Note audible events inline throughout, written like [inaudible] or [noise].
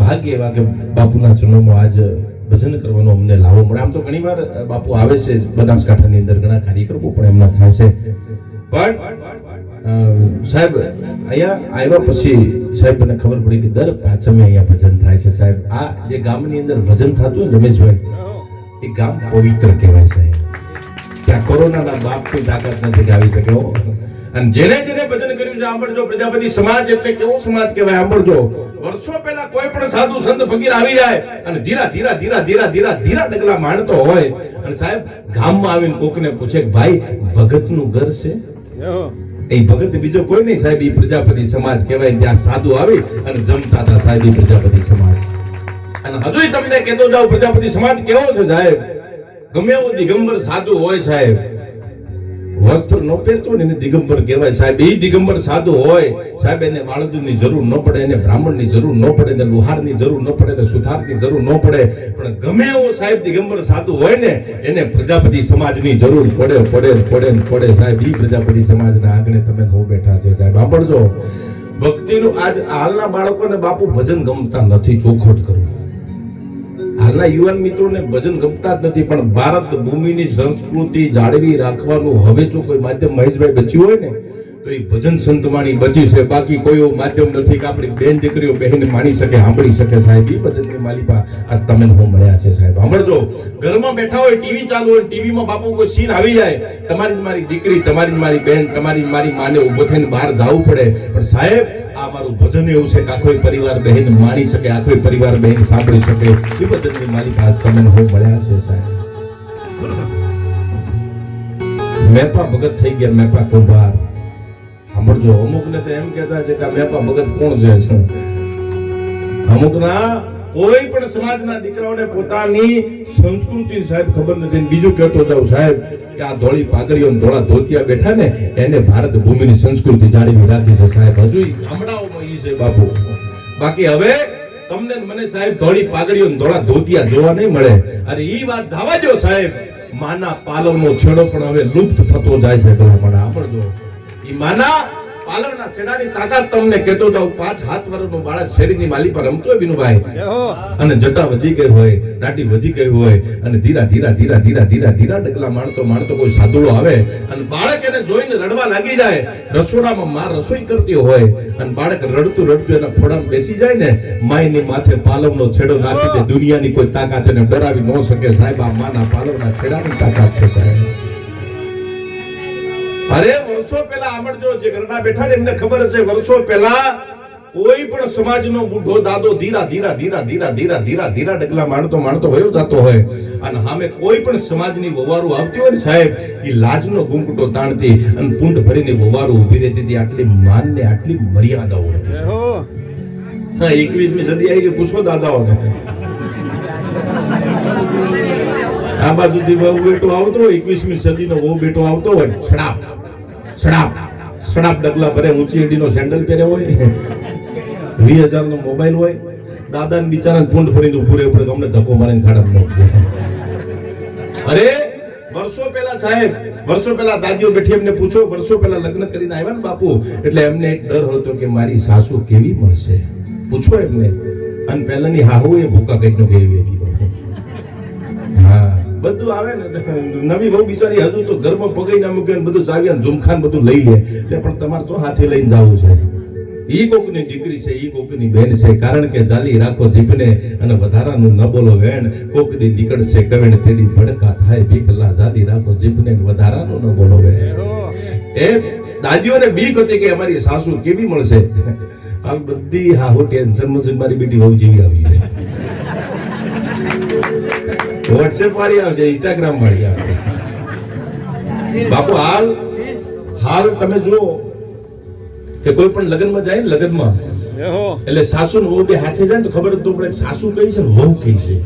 ભાગ્ય એવા કે બાપુના ચરણોમાં આજ ભજન કરવાનો અમને લાવો મળે. આમ તો ઘણીવાર બાપુ આવે છે બનાસકાંઠાની અંદર ઘણા કાર્યક્રમો પણ એમના થાય છે. પણ સાહેબ, અહીંયા આવ્યા પછી સાહેબ મને ખબર પડી કે દર પાંચમે અહીંયા ભજન થાય છે સાહેબ. આ જે ગામની અંદર ભજન થતું ને રમેશભાઈ એ ગામ પવિત્ર કહેવાય સાહેબ. ત્યાં કોરોનાના બાપ કોઈ તાકાત નથી ગાવી આવી શકે, હો. અને જેને જેને ભજન કર્યું છે સાંભળજો પ્રજાપતિ સમાજ એટલે કેવો સમાજ કહેવાય સાંભળજો વર્ષો પહેલા કોઈ પણ સાધુ સંત ફકીર આવી જાય અને ધીરા ધીરા ધીરા ધીરા ધીરા ધીરા ડગલા માંડતો હોય અને સાહેબ, ગામમાં આવીને કોકને પૂછે કે ભાઈ, ભગતનું ઘર છે? એ ભગત બીજો કોઈ નહીં સાહેબ એ પ્રજાપતિ સમાજ કહેવાય, ત્યાં સાધુ આવી અને જમતા હતા સાહેબ પ્રજાપતિ સમાજ. અને હજુય તમને કહેતો જાઉં, પ્રજાપતિ સમાજ કેવો છે સાહેબ? ગમે એવો દિગંબર સાધુ હોય સાહેબ વસ્ત્ર ન પહેરતો ને એને દિગંબર કહેવાય. સાહેબ એ દિગંબર સાધુ હોય. સાહેબ, એને વાળંદની જરૂર ન પડે, એને બ્રાહ્મણની જરૂર ન પડે, એને લુહારની જરૂર ન પડે, એને સુથારની જરૂર ન પડે. પણ ગમે એવો સાહેબ દિગંબર સાધુ હોય ને, એને પ્રજાપતિ સમાજની જરૂર પડે પડે પડે પડે. સાહેબ એ પ્રજાપતિ સમાજના આગળ તમે હું બેઠા છે, સાહેબ. સાંભળજો. ભક્તિનું આજ હાલના બાળકોને બાપુ ભજન ગમતા નથી, ચોખવટ કરવું હાલના યુવાન મિત્રોને ભજન ગમતા જ નથી, પણ ભારત ભૂમિની સંસ્કૃતિ જાળવી રાખવાનું હવે જો કોઈ માધ્યમ મહેશભાઈ બચ્યું હોય ને, તો એ ભજન સંતવાણી બચી છે. બાકી કોઈ એવું માધ્યમ નથી કે આપણી બેન દીકરીઓ બહેન માણી શકે, સાંભળી શકે સાહેબ. એ ભજનની માલિકા આજ તમે હું મળ્યા છે સાહેબ. સાંભળજો ઘરમાં બેઠા હોય, ટીવી ચાલુ હોય, ટીવીમાં બાપુ કોઈ સીન આવી જાય, તમારી મારી દીકરી, તમારી મારી બેન, તમારી મારી માને ઊભો થઈને બહાર જવું પડે. પણ સાહેબ આ ભજન એવું છે કે આખો પરિવાર બહેન માણી શકે, આખો પરિવાર બહેન સાંભળી શકે. એ ભજનની મારી વાત તમે હું મળ્યા છે સાહેબ. મેપા ભગત થઈ ગયા, મેપા કુંભાર. સાંભળજો અમુક ને તો એમ કહેતા છે કે મેપા ભગત કોણ છે? અમુક ના કોઈ પણ સમાજના દીકરાઓને પોતાની સંસ્કૃતિ સાહેબ ખબર નથી. બીજું કહેતો જાઉં સાહેબ કે આ ધોળી પાઘડીઓ ધોળા ધોતિયા બેઠા ને, એને ભારત ભૂમિની સંસ્કૃતિ જાળવી રાખી છે સાહેબ. હજુ ગામડાઓમાં ઈ છે બાપુ. બાકી હવે તમને મને સાહેબ ધોળી પાઘડીઓ ધોળા ધોતિયા જોવા નહીં મળે. અરે ઈ વાત જવા દો સાહેબ. માના પાલવનો છેડો પણ હવે લુપ્ત થતો જાય છે આપણે જો ઈ માના પાલવના છેડાની તાકાત તમને કહેતો જાઉં પાંચ હાથ વર્ષનો બાળક શેરીની માલી પર રમતો હોય વિનુભાઈ. અને જટા વધી ગઈ હોય દાટી વધી ગઈ હોય અને ધીરા ધીરા ધીરા ધીરા ધીરા ધીરા ડગલા માણતો માણતો કોઈ સાધુડો આવે અને બાળક એને જોઈને રડવા લાગી જાય. રસોડામાં માં રસોઈ કરતી હોય અને બાળક રડતું રડતું એના ખોડામાં બેસી જાય ને માયની માથે પાલવનો છેડો નાખી દે. દુનિયાની કોઈ તાકાત એને ડરાવી ન શકે. સાહેબ આ માના પાલવના છેડાની તાકાત છે સાહેબ. અરે વર્ષો પહેલા આમળજો જે ઘરના બેઠા ને એમને ખબર હશે વર્ષો પહેલા કોઈ પણ સમાજનો બુઢો દાદો ધીરા ધીરા ધીરા ધીરા ધીરા ધીરા ધીરા ડગલા માણતો માણતો વયો જતો હોય. અને સામે કોઈ પણ સમાજની વવારું આવતી હોય ને સાહેબ એ લાજનો ગુંકટો તાણતી અને પુંડ ભરીને વવારું ઊભી રહેતી હતી. આટલી માન ને આટલી મર્યાદાઓ હતી હા એકવીસમી સદી આવી ગઈ પૂછો દાદાઓને. આ બાજુથી બહુ બેટો આવતો હોય એકવીસમી સદીનો વહુ બેટો આવતો હોય છડાપ. છડાપ સડાપ ડગલા ભરે ઊંચી એડીનો સેન્ડલ પહેર્યો હોય. વીસ હજાર નો મોબાઈલ હોય. દાદા ને બિચારા પૂંડ ઉભું રહેવું પડે અમને ધક્કો મારીને ખાડા અરે, વર્ષો પહેલા સાહેબ, વર્ષો પહેલા દાદીઓ બેઠી એમને પૂછો, વર્ષો પહેલા લગ્ન કરીને આવ્યા ને બાપુ, એટલે એમને એક ડર હતો કે મારી સાસુ કેવી મળશે? પૂછો એમને. અને પહેલાની હાહુ એ ભૂકા કઈ નો કેવી હતી. હા. બધું આવે ને નવી બહુ બિચારી હજુ તો ઘરમાં પગઈ ના મૂકે બધું ચાવી અને ઝુમખાન બધું લઈ લે. એટલે પણ તમારે તો હાથે લઈને જવું છે. ઈ કોકની દીકરી છે ઈ કોકની બેન છે કારણ કે જાલી રાખો જીભને અને વધારાનું ન બોલો વેણ. કોકની નીકળશે કવેણ તેડી ભડકા થાય ભીખલા જાલી રાખો જીભને વધારાનું ન બોલો વેણ. એ દાદીઓને બીક હતી કે અમારી સાસુ કેવી મળશે? હાલ બધી હાહુ ટેન્શનમાં મારી બેટી બહુ જેવી આવી છે. વોટ્સએપ વાળી આવશે ઇન્સ્ટાગ્રામ વાળી આવશે બાપુ હાલ હાલ તમે જુઓ કે કોઈ પણ લગ્નમાં જાય ને લગ્નમાં એટલે સાસુ ને વહુ બે હાથે જાય ને તો ખબર તો પડે સાસુ કઈ છે ને વહુ કઈ છે.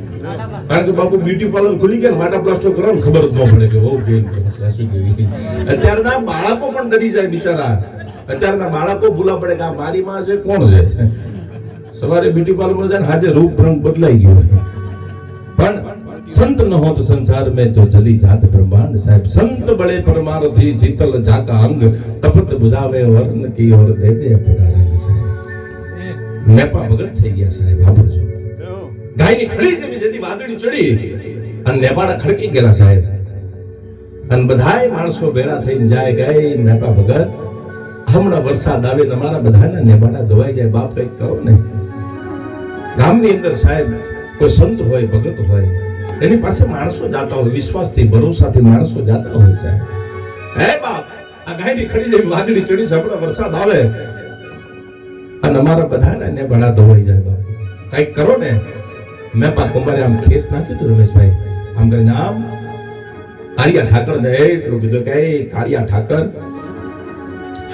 કારણ કે બાપુ બ્યુટી પાર્લર ખુલી ગયા માટા વાટા પ્લાસ્ટર કરો ને ખબર જ ન પડે કે વહુ કઈ સાસુ કેવી અત્યારના બાળકો પણ ડરી જાય બિચારા. અત્યારના બાળકો ભૂલા પડે કે આ મારી માં છે કોણ છે? સવારે બ્યુટી પાર્લર જાય ને હાજે રૂપ રંગ બદલાઈ ગયો. પણ સંત ન હોત સંસાર में जो जली जात ब्रह्मांड साहब संत बड़े परमार थी शीतल जाका अंग तपत बुझावे वर्ण की और दे दे अपना रंग साहब મેપા ભગત થઈ ગયા સાહેબ સાંભળજો ગાયની ખડી જેવી જેથી વાદળી ચડી અને નેપાળા ખડકી ગયેલા સાહેબ અને બધાય માણસો ભેળા થઈને જાય ગઈ મહેતા ભગત હમણાં વરસાદ આવે ને અમારા બધાના નેબાડા ધોવાઈ જાય બાપ કંઈક કરો ને ગામની અંદર સાહેબ કોઈ સંત હોય ભગત હોય એની પાસે માણસો જાતા હોય, વિશ્વાસથી, ભરોસાથી માણસો જાતા હોય છે. હે બાપ, આ ગાયની ખડી જાય વાદળી ચડી સાંભળો વરસાદ આવે. અને અમારા બધાના ભણા ધોવાઈ જાય બાપ. કંઈક કરો ને. મેં પા કુંભારે આમ ખેસ નાખ્યું હતું, રમેશભાઈ. આમ કરીને આમ કાળિયા ઠાકર ને એટલું કીધું કે, "એ કાળિયા ઠાકર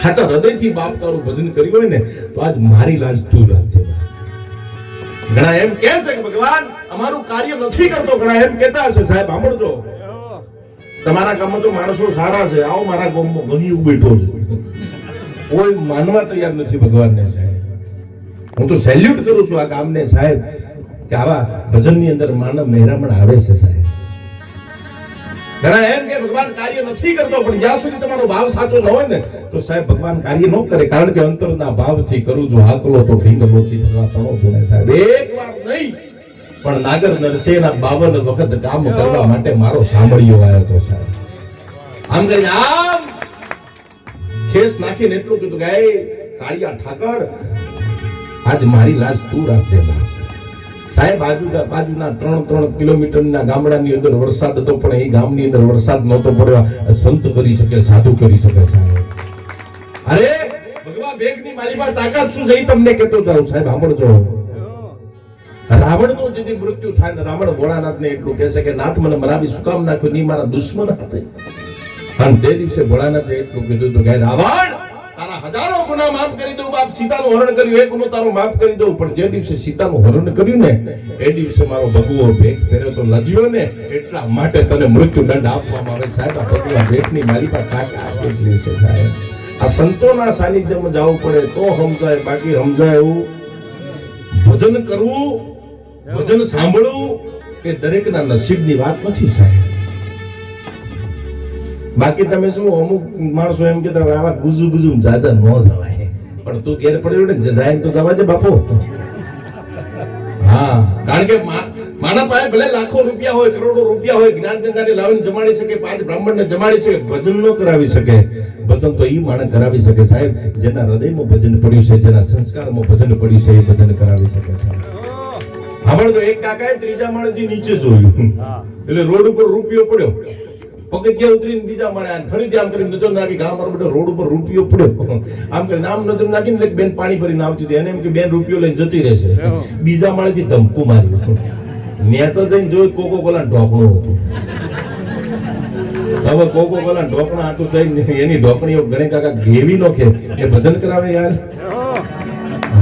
હાચા હૃદયથી બાપ તારું ભજન કર્યું હોય ને, તો આજ મારી લાજ તું રાખજે, બાપ. ઘણા એમ કહે છે કે ભગવાન, અમારું કાર્ય નથી કરતો. ઘણા એમ કહેતા હશે, સાહેબ, સાંભળજો. તમારા ગામમાં તો માણસો સારા છે. આવો મારા ગામમાં ઘણી બેઠો છે. કોઈ માનવા તૈયાર નથી ભગવાનને, સાહેબ. હું તો સેલ્યુટ કરું છું આ ગામને, સાહેબ, કે આવા ભજનની અંદર માનવ મહેરામણ આવે છે, સાહેબ. ઘણા એમ કે ભગવાન કાર્ય નથી કરતો, પણ જ્યાં સુધી તમારો ભાવ સાચો ન હોય ને, તો સાહેબ ભગવાન કાર્ય ન કરે. કારણ કે અંતરના ભાવથી કરું જો હાકલો તો ઢીંગ લોચી થવા તણો ધૂણે સાહેબ. એક નહીં, પણ નાગર નરસેના બાવન વખત કામ કરવા માટે મારો સાંભળ્યો આવ્યો તો સાહેબ. આમ કરીને આમ ખેસ નાખીને એટલું કીધું કે કાળિયા ઠાકર, આજ મારી લાજ તું રાખજે બાપ. સાહેબ, આજુ બાજુના ત્રણ ત્રણ કિલોમીટરના ગામડાની અંદર વરસાદ હતો, પણ એ ગામની અંદર વરસાદ નહોતો પડ્યો. સંત કરી શકે, સાધુ કરી શકે સાહેબ. અરે ભગવા બેગની મારી પાસે તાકાત શું છે તમને કહેતો જાઉં, સાહેબ, સાંભળજો. રાવણનું જેથી મૃત્યુ થાય ને રાવણ ભોળાનાથ ને એટલું કહેશે કે, નાથ મને મરાવી, શું કામ નાખ્યું? નહીં, મારા દુશ્મન હાથે. અને તે દિવસે ભોળાનાથે એટલું કીધું હતું કે, રાવણ તારા હજારો ગુના માફ કરી દઉં, બાપ સીતાનું હરણ કર્યું, એક ગુનો તારો માફ કરી દઉં, પણ જે દિવસે સીતાનું હરણ કર્યું ને, એ દિવસે મારો ભગવો ભેટ પહેર્યો તો લજ્યો ને એટલા માટે તને મૃત્યુ દંડ આપવામાં આવે. સાહેબ, આ ભગવા ભેટની મારી પાસે કાકા આપી છે સાહેબ. આ સંતોના સાનિધ્યમાં જવું પડે તો સમજાય, બાકી સમજાય એવું ભજન કરવું, ભજન સાંભળવું એ દરેકના નસીબની વાત નથી, સાહેબ. બાકી તમે શું અમુક માણસો એમ કે આવા ગુજુ ગુજુ જાદા ન જવાય પણ તું ઘેર પડ્યો ને જાય તો જવા દે બાપુ. હા કારણ કે મારા પાસે ભલે લાખો રૂપિયા હોય કરોડો રૂપિયા હોય જ્ઞાન ગંગાને લાવીને જમાડી શકે પાંચ બ્રાહ્મણને જમાડી શકે ભજન ન કરાવી શકે. ભજન તો એ માણસ કરાવી શકે સાહેબ જેના હૃદયમાં ભજન પડ્યું છે જેના સંસ્કારમાં ભજન પડ્યું છે એ ભજન કરાવી શકે છે. આપણે તો એક કાકાએ ત્રીજા માળેથી નીચે જોયું. એટલે રોડ ઉપર રૂપિયો પડ્યો. પગથિયા ઉતરીને બીજા માળે આને ફરીથી આમ કરીને નજર નાખી ગામ મારો રોડ ઉપર રૂપિયો પડ્યો આમ કરીને આમ નજર નાખીને લઈ બેન પાણી ભરીને આવતી હતી. એને એમ કે બેન રૂપિયો લઈને જતી રહેશે. બીજા માળેથી ધમકું માર્યું મેં તો જઈને જોયું કોકો કોલા ઢોકણું હતું. હવે કોકો કોલા ઢોકણા આટું થઈને એની ઢોકણીઓ ગણે કાકા ઘેવી નો કે એ ભજન કરાવે યાર.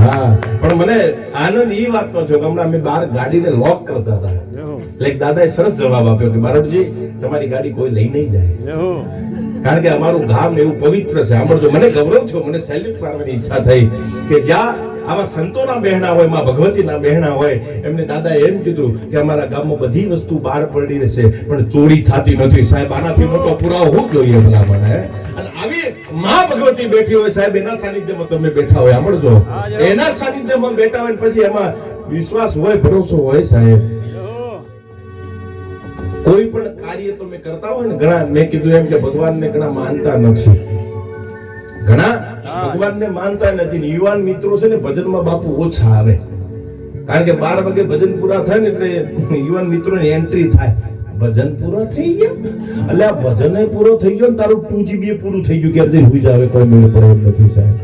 હા. પણ મને આનંદ ઈ વાતનો થયો કે હમણાં અમે બહાર ગાડીને લોક કરતા હતા. એટલે એક દાદાએ સરસ જવાબ આપ્યો કે બારોટજી તમારી ગાડી કોઈ લઈ નહીં જાય. કારણ કે અમારું ગામ એવું પવિત્ર છે. સાંભળજો મને ગૌરવ થયો મને સેલ્યુટ મારવાની ઈચ્છા થઈ કે જ્યાં આવા સંતોના બહેણા હોયમાં ભગવતીના બહેણા હોય એમને દાદાએ એમ કીધું કે અમારા ગામમાં બધી વસ્તુ બહાર પડી રહેશે પણ ચોરી થતી નથી. સાહેબ આનાથી મોટો પુરાવો હોવો જોઈએ ભલા અને આવી માં ભગવતી બેઠી હોય સાહેબ એના સાનિધ્યમાં તમે બેઠા હોય સાંભળજો. એના સાનિધ્યમાં બેઠા હોય ને પછી એમાં વિશ્વાસ હોય ભરોસો હોય સાહેબ. કોઈ પણ કાર્ય તમે કરતા હોય ને ઘણા મેં કીધું એમ કે ભગવાનને ઘણા માનતા નથી. ઘણા? ભગવાનને માનતા નથી યુવાન મિત્રો છે ને ભજનમાં બાપુ ઓછા આવે. કારણ કે બાર વાગે ભજન પૂરા થાય ને એટલે યુવાન મિત્રોની એન્ટ્રી થાય. ભજન પૂરો થઈ ગયો? એટલે આ ભજન પૂરો થઈ ગયો ને તારું ટુ જીબી પૂરું થઈ ગયું ક્યારે હુઈ જાવે કોઈ મેળ પડવો નથી, સાહેબ.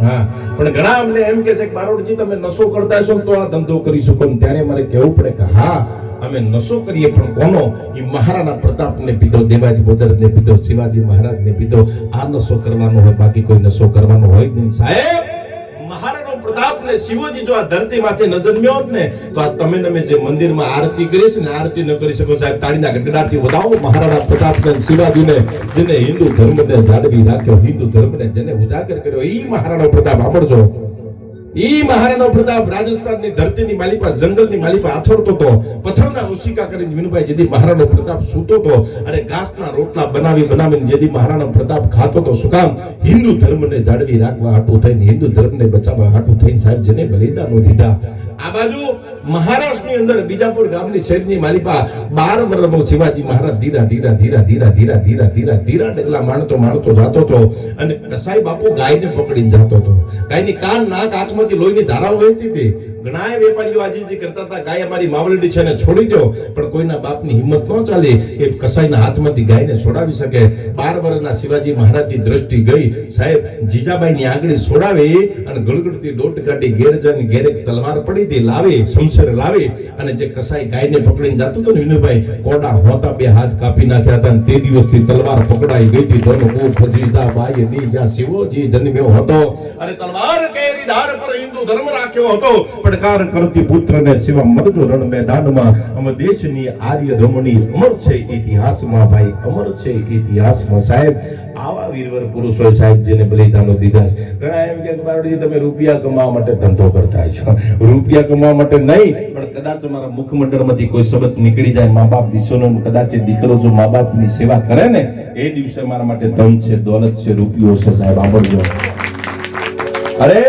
હા, પણ ઘણા અમને એમ કે છે કે, બારોડજી, તમે નશો કરતા છો તો આ ધંધો કરી શકો ને ત્યારે મારે કહેવું પડે કે, હા, અમે નશો કરીએ, પણ કોનો? એ મહારાણા પ્રતાપને પીધો, દેવાજી બોદરને પીધો, શિવાજી મહારાજને પીધો. આ નશો કરવાનો હોય, બાકી કોઈ નશો કરવાનો હોય નહીં, સાહેબ. પ્રતાપ ને શિવજી જો આ ધરતીમાંથી ન જન્મ્યો હોત ને, તો આ તમે તમે જે મંદિરમાં આરતી કરી છે ને, આરતી ન કરી શકો, સાહેબ, તાળીના ગડગડાટથી વધાવો. મહારાણા પ્રતાપ ને શિવાજીને, જેને હિન્દુ ધર્મને જાળવી રાખ્યો, હિન્દુ ધર્મને જેને ઉજાગર કર્યો, ઈ મહારાણા પ્રતાપ, સાંભળજો. ઈ મહારાણો પ્રતાપ રાજસ્થાનની ધરતીની માલિકા જંગલની માલિકા આથોડતો તો પથ્થરના ઓશિકા કરીને વિનુભાઈ જેદી મહારાણો પ્રતાપ સૂતો તો અને ઘાસના રોટલા બનાવી બનાવીને જેદી મહારાણો પ્રતાપ ખાતો તો શું હિન્દુ ધર્મને જાળવી રાખવા હાટું થઈને, હિન્દુ ધર્મને બચાવવા હાટું થઈને સાહેબ જેને બલિદાનો દીધા. આ બાજુ મહારાષ્ટ્રની અંદર બીજાપુર ગામની શેરની માલિકા બાર વર્ષનો શિવાજી મહારાજ ધીરા ધીરા ધીરા ધીરા ધીરા ધીરા ધીરા ધીરા ડગલા માણતો માણતો જાતો હતો અને કસાઈ બાપુ ગાયને પકડીને જાતો હતો. ગાયની કાન, નાક આંખમાંથી લોહીની ધારાઓ વહેતી હતી ઘણાય વેપારીઓ આજીજી કરતા હતા, ગાય અમારી માવલડી છે ને છોડી દો પણ કોઈના બાપની હિંમત ન ચાલી કે કસાઈના હાથમાંથી ગાયને છોડાવી શકે. બાર વર્ષના શિવાજી મહારાજની દ્રષ્ટિ ગઈ. સાહેબ, જીજાબાઈની આંગળી છોડાવી અને ગળગળતી દોટ કાઢી ઘેર જઈને તલવાર પડી હતી લાવી, શમશેર લાવી. અને જે કસાઈ ગાયને પકડીને જતો હતો વિનુભાઈ, કોડા હોતા બે હાથ કાપી નાખ્યા હતા અને તે દિવસથી તલવાર પકડાઈ ગઈ હતી. ધન કો ફજીતા બાઈ ની જ્યાં શિવોજી જન્મ્યો હતો. અને તલવાર કેરી ધાર પર હિન્દુ ધર્મ રાખ્યો હતો. પડકાર કરતી પુત્રને સેવા મરજો રણ મેદાનમાં અમ દેશની આર્ય ધમની અમર છે ઇતિહાસમાં ભાઈ, અમર છે ઇતિહાસમાં સાહેબ. આવા વીરવર પુરુષો સાહેબ જેને બલિદાનો દીધા છે. ઘણા એમ કે બારોડી, તમે રૂપિયા કમાવા માટે ધંધો કરતા છો. રૂપિયા કમાવા માટે નહીં, પણ કદાચ અમારા મુખમંડળમાંથી કોઈ શબ્દ નીકળી જાય મા બાપ વિશ્વનો કદાચ દીકરો જો મા બાપની સેવા કરે ને, એ દિવસે મારા માટે ધન છે, દોલત છે, રૂપિયો છે સાહેબ આવડજો અરે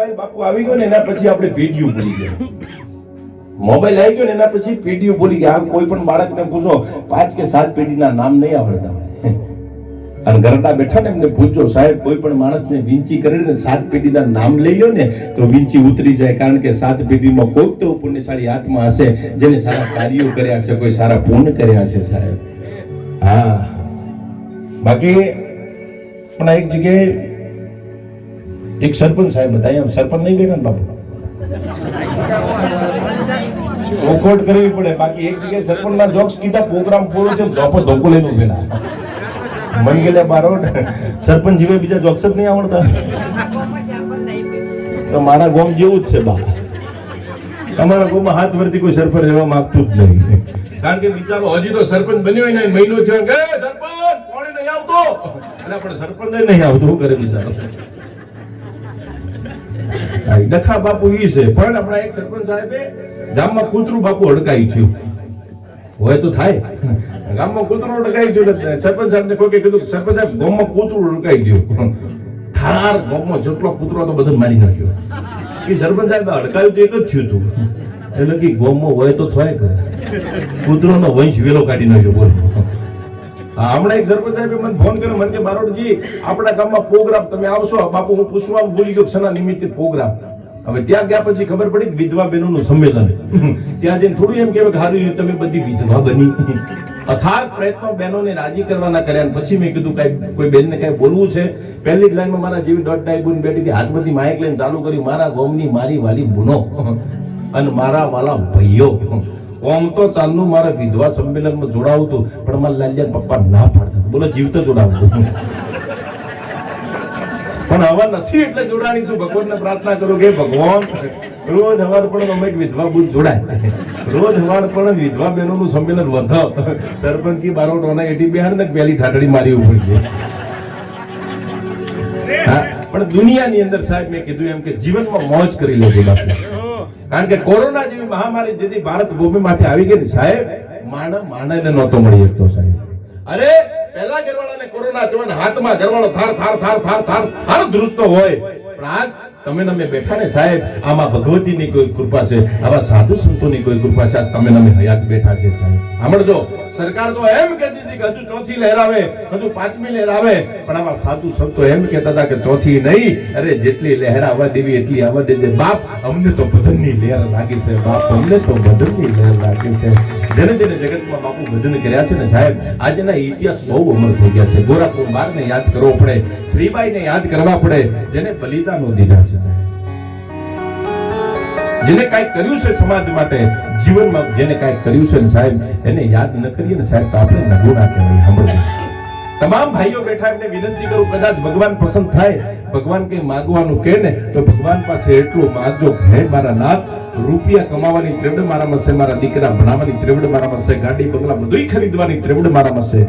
મોબાઈલ બાપુ આવી ગયો ને એના પછી આપણે વીડિયો ભૂલી ગયા. મોબાઈલ આવી ગયો ને એના પછી પેઢીઓ ભૂલી ગયા. આમ કોઈ પણ બાળકને પૂછો, પાંચ કે સાત પેઢીના નામ નહીં આવડતા [laughs] અને ઘરડા બેઠા ને એમને પૂછજો, સાહેબ, કોઈ પણ માણસને વિંચી કરીને સાત પેઢીના નામ લઈ લો ને, તો વિંચી ઉતરી જાય, કારણ કે સાત પેઢીમાં કોઈક તો પુણ્યશાળી આત્મા હશે, જેને સારા કાર્યો કર્યા છે કોઈ સારા પૂર્ણ કર્યા છે સાહેબ. હા. બાકી, પણ એક જગ્યાએ એક સરપંચ સાહેબ હતા અહીંયા સરપંચ નહીં બેઠા ને બાપુ. ચોખવટ કરવી પડે, બાકી એક જગ્યાએ સરપંચના જોક્સ કીધા પ્રોગ્રામ પૂરો થયો જોપો ધોકો લઈને ઉભેલા મન ગયેલા બારોટ સરપંચ જીવે બીજા જોક્સ જ નહીં આવડતા. તો મારા ગોમ જેવું જ છે બા અમારા ગોમાં હાથ વરતી કોઈ સરપંચ રહેવા માંગતું જ નહીં. કારણ કે બિચારો હજી તો સરપંચ બન્યો હોય ને મહિનો થયો, કે સરપંચ કોણે નહીં આવતો. એટલે આપણે સરપંચ નહીં આવતો, શું કરે બિચારો? ડખા બાપુ ઈ છે. પણ હમણાં એક સરપંચ સાહેબે ગામમાં કૂતરું બાપુ અડકાઈ થયું. હોય તો થાય. ગામમાં કૂતરું અડકાઈ એટલે સરપંચ સાહેબને કોઈ કીધું સરપંચ સાહેબ, ગામમાં કૂતરું અડકાઈ ગયું. થાર ગામમાં જેટલો કૂતરો તો બધો મારી નાખ્યો. એ સરપંચ સાહેબ અડકાયું તો એક જ થયું હતું એટલે કે ગામમાં હોય તો થાય કે. કૂતરોનો વંશ વેલો કાઢી નાખ્યો, બોલો. હમણાં એક સરપંચ સાહેબે મને ફોન કર્યો, મને કે બારોડજી આપણા ગામમાં પ્રોગ્રામ તમે આવશો? બાપુ, હું પૂછવા ભૂલી ગયો સના નિમિત્તે પ્રોગ્રામ હવે ત્યાં ગયા પછી ખબર પડી વિધવા બહેનોનું સંમેલન. ત્યાં જઈને થોડું એમ કહેવાય કે હારું તમે બધી વિધવા બની. અથાગ પ્રયત્નો બહેનોને રાજી કરવાના કર્યા પછી મેં કીધું કઈ, કોઈ બેનને કઈ બોલવું છે? પહેલી જ લાઈનમાં મારા જેવી દોઢ ડાઈ બુન બેઠી હતી, હાથમાંથી માઇક લઈને ચાલુ કર્યું, મારા ગોમની મારી વાલી બુનો. અને મારા વાલા ભાઈઓ. ઓમ તો ચાલનું મારા વિધવા સંમેલનમાં જોડાવું હતું, પણ મારા લાલજાન પપ્પા ના પાડતા બોલો જીવતો જોડાવું. પણ હવે નથી એટલે જોડાણી છું ભગવાનને પ્રાર્થના કરું કે ભગવાન, રોજ હવાર પણ અમે એક વિધવા બુદ્ધ જોડાય. રોજ હવાર પણ વિધવા બહેનોનું સંમેલન વધ. સરપંચ કી બારોટ ઓના એટી બિહાર ને પેલી ઠાઠડી મારી ઉપર પણ દુનિયાની અંદર સાહેબ મેં કીધું એમ કે જીવનમાં મોજ કરી લેજો બાપુ. કારણ કે કોરોના જેવી મહામારી જેથી ભારત ભૂમિમાંથી આવી ગઈ સાહેબ, માણા માણાને નહોતો મળી શકતો, સાહેબ. અરે, પહેલા ઘરવાળાને કોરોના થયો હાથમાં ઘરવાળો થાર થાર થાર થાર થાર થાર ધ્રુજતો હોય. પણ આજ તમે તમે બેઠા ને, સાહેબ, આમાં ભગવતીની કોઈ કૃપા છે, આવા સાધુ સંતોની કોઈ કૃપા છે તમે તમે હયાત બેઠા છે, સાહેબ. સાંભળજો સરકાર તો એમ કહેતી હતી કે હજુ ચોથી લહેર આવે, હજુ પાંચમી લહેર આવે. પણ આવા સાધુ સંતો એમ કહેતા હતા કે ચોથી નહીં, અરે જેટલી લહેર આવવા દેવી એટલી આવવા દેજે. બાપ, અમને તો ભજનની લહેર લાગી છે, બાપ, અમને તો ભજનની લહેર લાગી છે. જેને જેને જગતમાં બાપુ ભજન કર્યા છે ને સાહેબ, આજના ઇતિહાસ બહુ અમર થઈ ગયા છે. ગોરા કુંભારને યાદ કરવો પડે, શ્રીબાઈને યાદ કરવા પડે, જેને બલિદાનો દીધા છે સાહેબ. જેને કાંઈક કર્યું છે સમાજ માટે, જીવનમાં જેને કાંઈક કર્યું છે સાહેબ, એને યાદ ન કરીએ ને સાહેબ, તો આપણે નગુણા કહેવાય સાંભળજો તમામ ભાઈઓ બેઠા એમને વિનંતી કરું, કદાચ ભગવાન પસંદ થાય, ભગવાન કઈ માગવાનું કે ને, તો ભગવાન પાસે એટલું માગજો હે મારા નાથ, રૂપિયા કમાવાની ત્રેવડ મારામાં છે, મારા દીકરા ભણાવવાની ત્રેવડ મારામાં છે, ગાડી, બંગલા બધું ખરીદવાની ત્રેવડ મારામાં છે.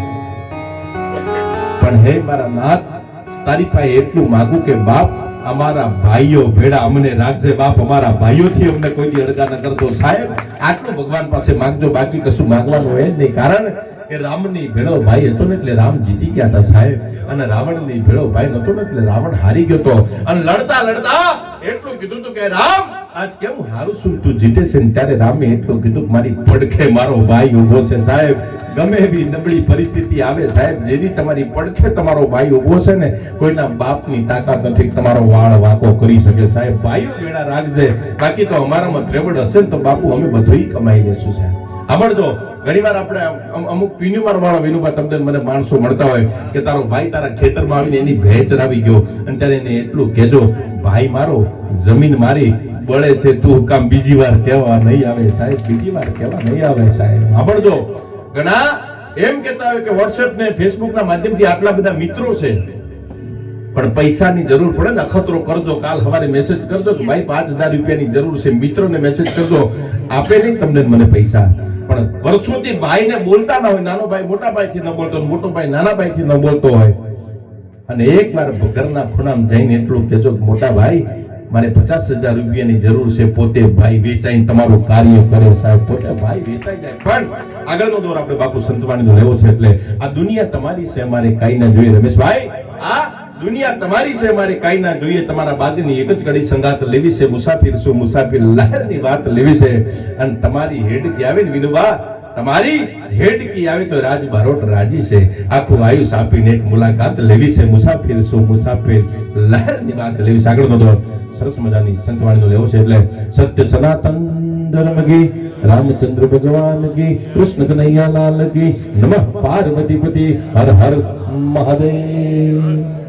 પણ હે મારા નાથ, તારી પાસે એટલું માગું કે, બાપ અમારા ભાઈઓ ભેડા અમને રાખજે બાપ, અમારા ભાઈઓથી અમને કોઈ દી અડગા ન કરતો. સાહેબ, આટલું ભગવાન પાસે માંગજો, બાકી કશું માંગવાનું હોય નહીં. કારણ કે રામની ભેળો ભાઈ હતો ને એટલે રામ જીતી ગયા હતા સાહેબ. અને રાવણની ભેળો ભાઈ નતો ને એટલે રાવણ હારી ગયો હતો અને લડતા લડતા એટલું કીધું કે રામ, આજ કેમ હારું છું તું જીતે છે ત્યારે રામે એટલું કીધું મારી પડખે મારો ભાઈ ઊભો છે સાહેબ. ગમે એવી નબળી પરિસ્થિતિ આવે સાહેબ, જેની તમારી પડખે તમારો ભાઈ ઊભો છે ને, કોઈના બાપની તાકાત નથી તમારો વાળ વાકો કરી શકે સાહેબ. ભાઈઓ વેળા રાખજે. બાકી તો અમારામાં ત્રેવડ હશે ને તો બાપુ અમે બધું કમાઈ લેશું સાહેબ. સાંભળજો ઘણીવાર આપણે અમુક પિન્યુમાર વાળા વિનુભા તમને મને માણસો મળતા હોય કે તારો ભાઈ તારા ખેતરમાં આવીને એની ભેચ ચરાવી ગયો અને ત્યારે એને એટલું કહેજો ભાઈ મારો, જમીન મારી બળે છે તું કામ બીજી વાર કહેવા નહીં આવે સાહેબ, બીજી વાર કહેવા નહીં આવે સાહેબ. સાંભળજો. ઘણા એમ કહેતા હોય કે વોટ્સએપ ને ફેસબુક ના માધ્યમથી આટલા બધા મિત્રો છે. પણ પૈસાની જરૂર પડે ને, અખતરો કરજો. કાલ સવારે મેસેજ કરજો કે ભાઈ પાંચ હજાર રૂપિયાની જરૂર છે. મિત્રોને મેસેજ કરજો. આપે નહીં તમને મને પૈસા. પણ વર્ષોથી ભાઈને બોલતા ના હોય. નાનો ભાઈ મોટા ભાઈ થી ન બોલતો મોટો ભાઈ નાના ભાઈ થી ન બોલતો હોય. અને એકવાર ઘરના ખૂણામાં જઈને એટલું કહેજો કે, મોટા ભાઈ, મારે પચાસ હજાર રૂપિયાની જરૂર છે, પોતે ભાઈ વેચાઈને તમારું કાર્ય કરે સાહેબ. પોતે ભાઈ વેચાઈ જાય. પણ આગળનો દોર આપણે બાપુ સંતવાણીનો લેવો છે એટલે આ દુનિયા તમારી છે અમારે કાંઈ ના જોઈએ. રમેશભાઈ, આ દુનિયા તમારી છે અમારે કાંઈ ના જોઈએ. તમારા બાગની એક જ ઘડી સંગાત લેવી છે. મુસાફિર શું મુસાફિર લહેરની વાત લેવી છે. અને તમારી હેડકી આવે ને વિનુબા તમારી હેડકી આવી તો રાજ બારોટ રાજી છે. આખું આયુષ આપીને એક મુલાકાત લેવી છે. મુસાફિર શું મુસાફિર? લહેરની વાત લેવી છે. આગળનો દોર સરસ મજાની સંતવાણીનો લેવો છે એટલે સત્ય સનાતન ધર્મ ગી રામચંદ્ર ભગવાન ગી, કૃષ્ણ કનૈયા લાલ ગી, નમઃ પાર્વતીપતિ, હર હર મહાદેવ.